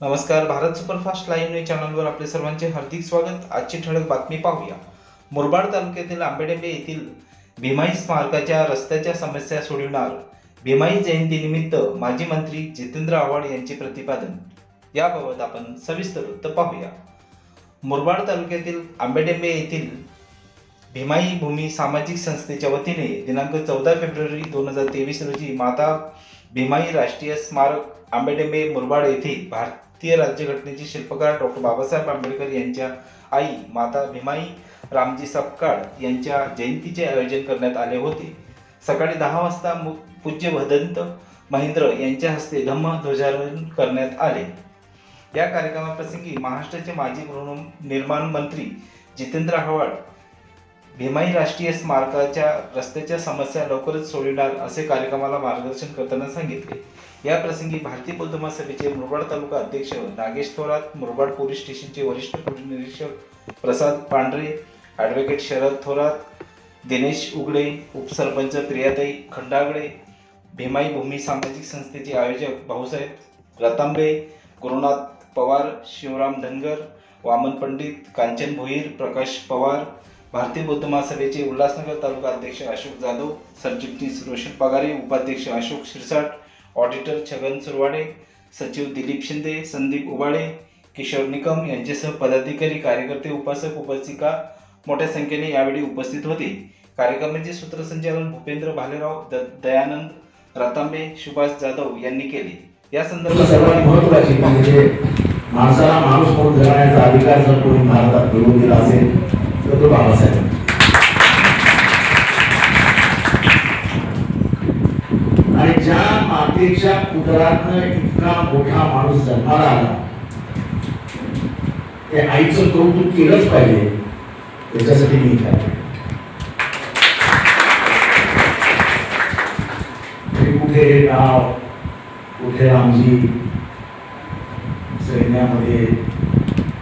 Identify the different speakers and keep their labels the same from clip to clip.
Speaker 1: नमस्कार Bharat superfast live news चॅनलवर आपले सर्वांचे हार्दिक स्वागत. आजची ठळक बातमी पाहूया. मुरबाड तालुक्यातील आंबेडेंबे येथील भीमाई स्मारकाच्या रस्त्याच्या समस्या सोडविणार भीमाई जयंतीनिमित्त माजी मंत्री जितेंद्र आव्हाड यांचे प्रतिपादन. याबाबत आपण सविस्तर वृत्त पाहूया. मुरबाड तालुक्यातील आंबेडेंबे येथील भीमाई भूमी सामाजिक संस्थेच्या वतीने दिनांक चौदा फेब्रुवारी दोन हजार तेवीस रोजी माता भीमाई राष्ट्रीय स्मारक आंबेडेंबे मुरबाड येथे भारत भारतीय राज्यघटनेचे शिल्पकार डॉक्टर बाबासाहेब आंबेडकर यांच्या आई माता भीमाई रामजी सपकाळ यांच्या जयंतीचे आयोजन करण्यात आले होते. सकाळी दहा वाजता पूज्य भदंत महेंद्र यांच्या हस्ते धम्म ध्वजारोहण करण्यात आले. या कार्यक्रमाप्रसंगी महाराष्ट्राचे माजी गृहनिर्माण मंत्री जितेंद्र आव्हाड भीमाई राष्ट्रीय स्मारकाच्या रस्त्याच्या समस्या लवकरच सोडविणार असे कार्यक्रमाला मार्गदर्शन करताना सांगितले. या प्रसंगी भारतीय बौद्ध महासभेचे मुरबाड तालुका अध्यक्ष नागेश थोरात मुरबाड पोलीस स्टेशनचे वरिष्ठ पोलीस निरीक्षक प्रसाद पांढरे ॲडव्होकेट शरद थोरात दिनेश उगडे उपसरपंच प्रियाताई खंडागडे भीमाई भूमी सामाजिक संस्थेचे आयोजक भाऊसाहेब रतांबे गुरुनाथ पवार शिवराम धनगर वामन पंडित कांचन भोईर प्रकाश पवार भारतीय बौद्ध महासभेचे उल्हासनगर तालुका अध्यक्ष अशोक जाधव सरचिटणीस रोशन पगारे उपाध्यक्ष अशोक शिरसाट ऑडिटर छगन सुरवाडे सचिव दिलीप शिंदे संदीप उबाळे किशोर निकम यांच्यासह पदाधिकारी कार्यकर्ते उपासक उपासिका मोठ्या संख्येने यावेळी उपस्थित होते. कार्यक्रमाचे सूत्रसंचालन भूपेंद्र भालेराव द दयानंद रतांबे सुभाष जाधव यांनी केले. या संदर्भात
Speaker 2: सर्वात महत्वाची म्हणजे माणसाला माणूस म्हणून जगण्याचा अधिकार जर कोणी भारतात मिळवून दिला असेल तर बाबासाहेब आणि ज्या मातेच्या पुतळातनं इतका मोठा माणूस जन्माला आला ते आईचं कौतुक केलंच पाहिजे. त्याच्यासाठी मी काय कुठे गाव कुठे आमची सैन्यामध्ये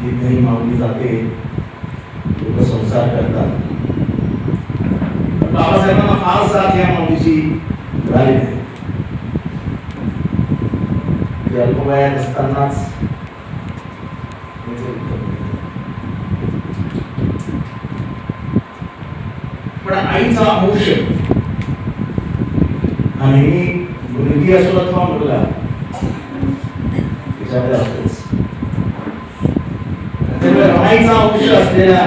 Speaker 2: ही मागली जाते. प्रसार करतात बाबासाहेबांना फार साथ या माऊलीची. राहिली नाही ते अल्पवयात असतानाच पण आईचा अंश आणि मुलगी असो अथवा मुलगा त्याच्यामध्ये असतोच त्यामुळे रमाईचा अंश असलेल्या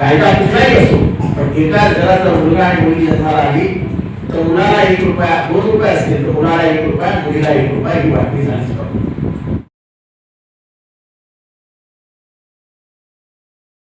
Speaker 2: कायदा कुठलाही असो पण एका घराचा मुलगा आणि मुलगी जन्माला आली तर मुलाला एक रुपया दोन रुपये असतील तर मुलाला एक रुपया मुलीला एक रुपया ही वाटली जाण्याची